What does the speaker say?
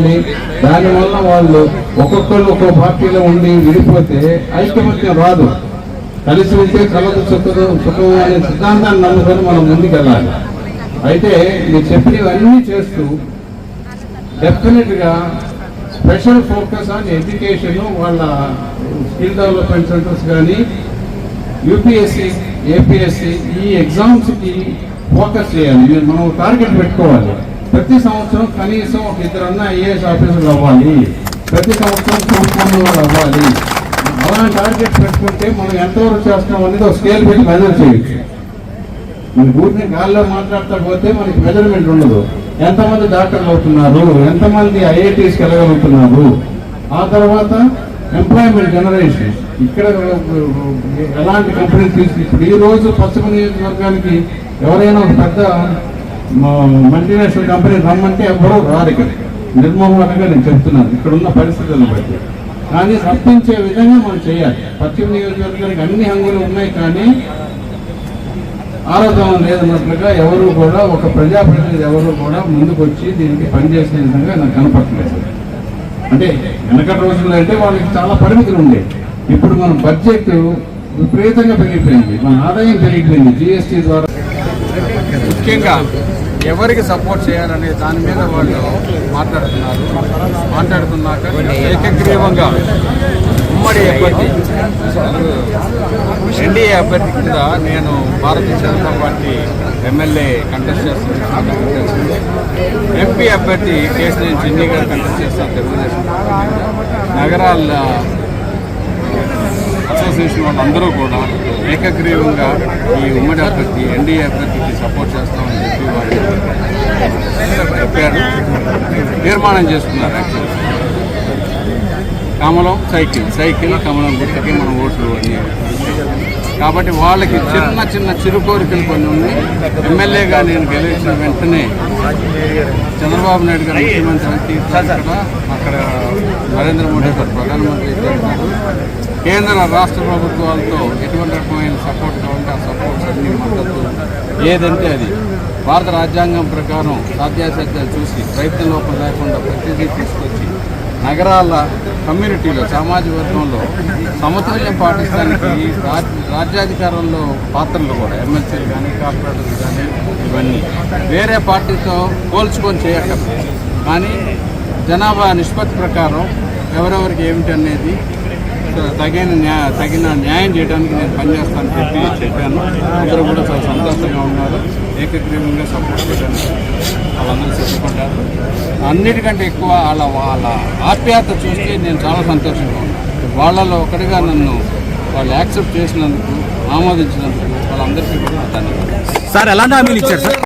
ఉండాలి. దానివల్ల వాళ్ళు ఒక్కొక్కళ్ళు ఒక్కో పార్టీలో ఉండి విడిపోతే ఐక్యమత్యం రాదు. కలిసి ఉంటే కలదు సుఖదు సుఖం అనే సిద్ధాంతాన్ని నమ్ముకొని మనం ముందుకెళ్ళాలి. అయితే మీరు చెప్పినవన్నీ చేస్తూ డెఫినెట్గా స్పెషల్ ఫోకస్ ఆన్ ఎడ్యుకేషన్ వాళ్ళ స్కిల్ డెవలప్మెంట్ సెంటర్స్ కానీ యూపీఎస్సి ఏపీఎస్సి ఈ ఎగ్జామ్స్కి ఫోకస్ చేయాలి. మీరు మనం టార్గెట్ పెట్టుకోవాలి. ప్రతి సంవత్సరం కనీసం ఒక ఇద్దరన్నా ఐఏఎస్ ఆఫీసర్లు అవ్వాలి. ప్రతి సంవత్సరం సంపూర్ణ అవ్వాలి. అలాంటి టార్గెట్ పెట్టుకుంటే మనం ఎంతవరకు చేస్తున్నాం అనేది ఒక స్కేల్ పెట్టి మెజర్ చేయొచ్చు. మన ఊరిని గాల్లో మాట్లాడతా పోతే మనకి మెజర్మెంట్ ఉండదు. ఎంతమంది డాక్టర్లు అవుతున్నారు? ఎంతమంది ఐఐటీస్కి వెళ్ళగలుగుతున్నారు? ఆ తర్వాత ఎంప్లాయ్మెంట్ జనరేషన్ ఇక్కడ ఎలాంటి కంపెనీలు తీసుకు ఇప్పుడు ఈ రోజు పశ్చిమ నియోజకవర్గానికి ఎవరైనా ఒక పెద్ద మల్టీనేషనల్ కంపెనీ రమ్మంటే ఎవరో రారు ఇక్కడ. నిర్మోహంగా నేను చెప్తున్నాను. ఇక్కడ ఉన్న పరిస్థితులను బట్టి. కానీ రప్పించే విధంగా మనం చేయాలి. పశ్చిమ నియోజకవర్గానికి అన్ని హంగులు ఉన్నాయి కానీ ఆరోగ్యం లేదన్నట్లుగా ఎవరు కూడా ఒక ప్రజాప్రతినిధి ఎవరు కూడా ముందుకు వచ్చి దీనికి పనిచేసే విధంగా నాకు కనపడలేదు. అంటే వెనకటి రోజుల్లో అంటే వాళ్ళకి చాలా పరిమితులు ఉండే ఇప్పుడు మనం బడ్జెట్ విపరీతంగా పెరిగిపోయింది. మన ఆదాయం పెరిగిపోయింది. జిఎస్టీ ద్వారా. ముఖ్యంగా ఎవరికి సపోర్ట్ చేయాలనే దాని మీద వాళ్ళు మాట్లాడుతున్నారు. మాట్లాడుతున్నాక ఏకగ్రీవంగా ఉమ్మడి అభ్యర్థి ఎన్డీఏ అభ్యర్థి కింద నేను Bharatiya Janata Party MLA contest చేస్తున్నాను తెలిసింది ఎంపీ అభ్యర్థి కేసీఆర్ చిన్ని గారు కంటెస్ట్ చేస్తారు తెలుగుదేశం నగరాల్లో నగరాల అసోసియేషన్ వాళ్ళందరూ కూడా ఏకగ్రీవంగా ఈ ఉమ్మడి అభ్యర్థి ఎన్డీఏ అభ్యర్థికి సపోర్ట్ చేస్తామని చెప్పి వాళ్ళు చెప్పారు. తీర్మానం చేసుకున్నారు యాక్చువల్లీ కమలం సైకిల్ సైకిల్ కమలం గుర్తుకి మనం ఓట్లు అని కాబట్టి వాళ్ళకి చిన్న చిన్న చిరు కోరికలు కొన్ని ఉన్నాయి. ఎమ్మెల్యేగా నేను గెలిచిన వెంటనే చంద్రబాబు నాయుడు గారు ముఖ్యమంత్రి అయితే అక్కడ నరేంద్ర మోడీ గారు ప్రధానమంత్రి చేశారు కేంద్ర రాష్ట్ర ప్రభుత్వాలతో ఎటువంటి రకమైన సపోర్ట్ కావాలంటే ఆ సపోర్ట్స్ అన్ని మద్దతు ఏదంటే అది. భారత రాజ్యాంగం ప్రకారం సాధ్యాసాధ్యాలు చూసి రైతు లోపం లేకుండా ప్రతిదీ తీసుకొచ్చి నగరాల కమ్యూనిటీలో సామాజిక వర్గంలో సమతుల్యం పాటిస్తానికి రాజ్యాధికారంలో పాత్రలు కూడా ఎమ్మెల్సీలు కానీ కార్పొరేటర్లు కానీ ఇవన్నీ వేరే పార్టీతో పోల్చుకొని చేయకపోతే కానీ జనాభా నిష్పత్తి ప్రకారం ఎవరెవరికి ఏమిటి అనేది తగిన న్యాయ తగిన న్యాయం చేయడానికి నేను పనిచేస్తానని చెప్పి చెప్పాను. అందరూ కూడా చాలా సంతోషంగా ఉన్నారు. ఏకగ్రీవంగా సపోర్ట్ చేయడానికి వాళ్ళందరూ చెప్పుకుంటారు అన్నిటికంటే ఎక్కువ వాళ్ళ వాళ్ళ ఆప్యాయత చూస్తే నేను చాలా సంతోషంగా ఉన్నాను. వాళ్ళలో ఒకటిగా నన్ను వాళ్ళు యాక్సెప్ట్ చేసినందుకు ఆమోదించినందుకు వాళ్ళందరికీ కూడా ధన్యవాదాలు. సార్ ఎలాంటి హామీలు ఇచ్చారు సార్?